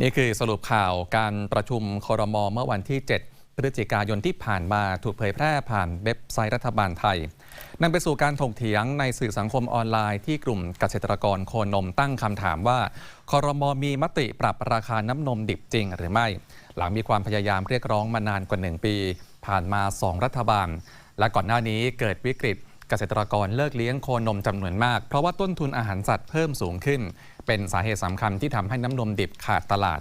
นี่คือสรุปข่าวการประชุมคอรมอเมื่อวันที่ 7 พฤศจิกายนที่ผ่านมาถูกเผยแพร่ผ่านเว็บไซต์รัฐบาลไทยนำไปสู่การถกเถียงในสื่อสังคมออนไลน์ที่กลุ่มเกษตรกรโคนมตั้งคำถามว่าคอรมอมีมติปรับราคาน้ำนมดิบจริงหรือไม่ หลังมีความพยายามเรียกร้องมานานกว่า 1 ปี ผ่านมา 2 รัฐบาล และก่อนหน้านี้เกิดวิกฤต เกษตรกรเลิกเลี้ยงโคนมจำนวนมาก เพราะว่าต้นทุนอาหารสัตว์เพิ่มสูงขึ้น เป็นสาเหตุสำคัญที่ทำให้น้ำนมดิบขาดตลาด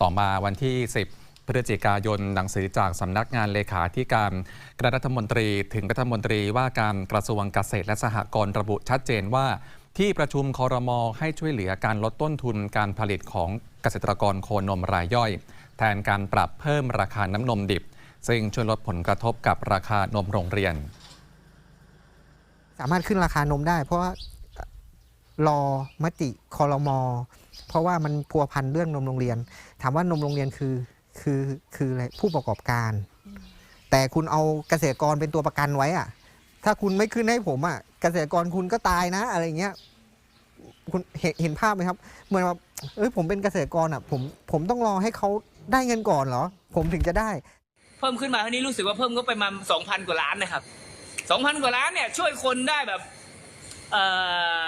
ต่อมาวันที่ 10พฤศจิกายนหนังสือจากสำนักงานเลขาธิการคณะรัฐมนตรีถึงรัฐมนตรีว่าการกระทรวงเกษตรและสหกรณ์ระบุชัดเจนว่า ที่ประชุมคอรมอให้ช่วยเหลือการลดต้นทุนการผลิตของเกษตรกรโคนมรายย่อย แทนการปรับเพิ่มราคาน้ำนมดิบ ซึ่งช่วยลดผลกระทบกับราคานมโรงเรียน สามารถขึ้นราคานมได้ เพราะว่ารอมติคอรมอเพราะว่ามันพัวพันเรื่องนมโรงเรียน ถามว่านมโรงเรียนคือคือคืออะไรผู้ประกอบการ แต่คุณเอาเกษตรกรเป็นตัวประกันไว้อะถ้าคุณไม่ขึ้นให้ผมอะเกษตรกรคุณก็ตายนะ อะไรเงี้ยคุณเห็นเห็นภาพไหมครับ เหมือนว่าเอ้ยผมเป็นเกษตรกรอะผมผมต้องรอให้เขาได้เงินก่อนเหรอ ผมถึงจะได้ เพิ่มขึ้นมาเท่านี้รู้สึกว่าเพิ่มก็ไปมาสองพันกว่าล้านนะครับ สองพันกว่าล้านเนี่ยช่วยคนได้แบบเอ่อ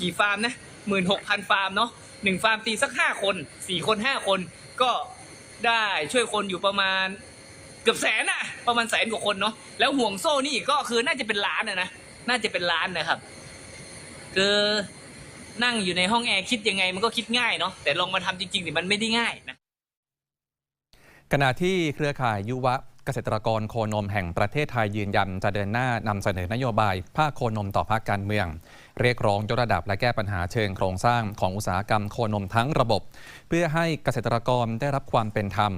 กี่ฟาร์มนะหมื่นหกพันฟาร์มเนาะหนึ่งฟาร์มตีสักห้าคนสี่คนห้าคนก็ได้ช่วยคนอยู่ประมาณเกือบแสนอะประมาณแสนกว่าคนเนาะแล้วห่วงโซ่นี่ก็คือน่าจะเป็นล้านอะนะน่าจะเป็นล้านนะครับคือนั่งอยู่ในห้องแอร์คิดยังไงมันก็คิดง่ายเนาะแต่ลองมาทำจริงๆเนี่ยมันไม่ได้ง่ายนะขณะที่เครือข่ายยุวะ เกษตรกรโคนมแห่งประเทศไทยยืนยันจะเดินหน้านำเสนอนโยบายภาคโคนมต่อภาคการเมือง เรียกร้องยกระดับและแก้ปัญหาเชิงโครงสร้างของอุตสาหกรรมโคนมทั้งระบบ เพื่อให้เกษตรกรได้รับความเป็นธรรม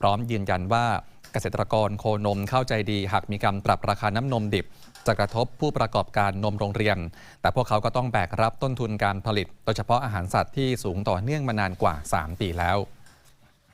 พร้อมยืนยันว่าเกษตรกรโคนมเข้าใจดีหากมีการปรับราคาน้ำนมดิบจะกระทบผู้ประกอบการนมโรงเรียน แต่พวกเขาก็ต้องแบกรับต้นทุนการผลิต โดยเฉพาะอาหารสัตว์ที่สูงต่อเนื่องมานานกว่า 3 ปีแล้ว